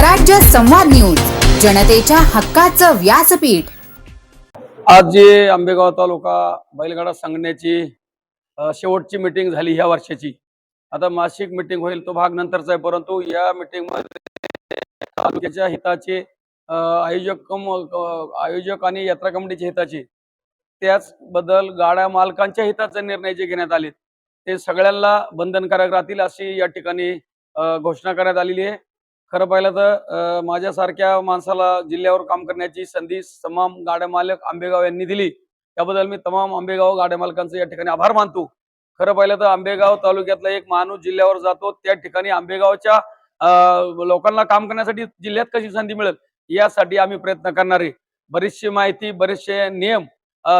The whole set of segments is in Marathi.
स्वराज्य संवाद न्यूज जनतेच्या हक्काचं व्यासपीठ. आज जे आंबेगाव तालुका बैलगाडा संघटनेची शेवटची मीटिंग झाली ह्या वर्षाची. आता मासिक मीटिंग होईल तो भाग नंतरचा आहे परंतु या मिटिंग तालुक्याच्या हिताचे आयोजक कम आयोजक आणि यात्रा कमिटीच्या हिताचे त्याचबद्दल गाड्या मालकांच्या हिताचे निर्णय जे घेण्यात आले ते सगळ्यांना बंधनकारक राहतील अशी या ठिकाणी घोषणा करण्यात आलेली आहे. खरं पाहिलं तर माझ्यासारख्या माणसाला जिल्ह्यावर काम करण्याची संधी तमाम गाड्या मालक आंबेगाव यांनी दिली. त्याबद्दल मी तमाम आंबेगाव गाड्या मालकांचे या ठिकाणी आभार मानतो. खरं पाहिलं तर आंबेगाव तालुक्यातला एक माणूस जिल्ह्यावर जातो त्या ठिकाणी आंबेगावच्या अ, लोकांना काम करण्यासाठी जिल्ह्यात कशी संधी मिळेल यासाठी आम्ही प्रयत्न करणार आहे. बरीचशी माहिती बरेचसे नियम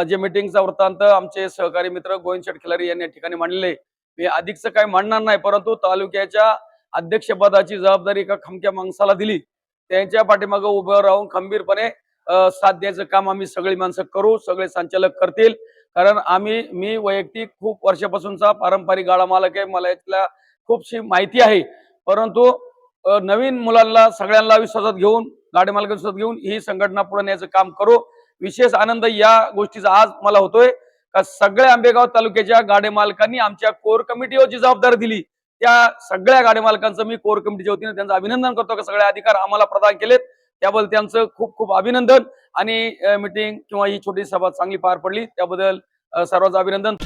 जे मिटिंगचा वृत्तांत आमचे सहकारी मित्र गोविंद शेठ खिलारी यांनी या ठिकाणी मांडले मी अधिकचं काही मांडणार नाही परंतु तालुक्याच्या अध्यक्षपदाची जबाबदारी एका खमक्या माणसाला दिली. त्यांच्या पाठीमागं उभं राहून खंबीरपणे साथ द्यायचं काम आम्ही सगळी माणसं करू सगळे संचालक करतील. कारण आम्ही मी वैयक्तिक खूप वर्षापासूनचा पारंपरिक गाळा मालक आहे. मला यातल्या खूपशी माहिती आहे. परंतु नवीन मुलांना सगळ्यांना विश्वासात घेऊन गाडी मालक विश्वासात घेऊन ही संघटना पुढे न्यायचं काम करू. विशेष आनंद या गोष्टीचा आज मला होतोय. का सगळ्या आंबेगाव तालुक्याच्या गाडे मालकांनी आमच्या कोर कमिटीवर जी जबाबदारी दिली त्या सगळ्या गाडी मालकांचं मी कोर कमिटीच्या वतीने त्यांचं अभिनंदन करतो का सगळे अधिकार आम्हाला प्रदान केलेत. त्याबद्दल त्यांचं खूप खूप अभिनंदन आणि मिटिंग किंवा ही छोटी सभा चांगली पार पडली. त्याबद्दल सर्वांचं अभिनंदन.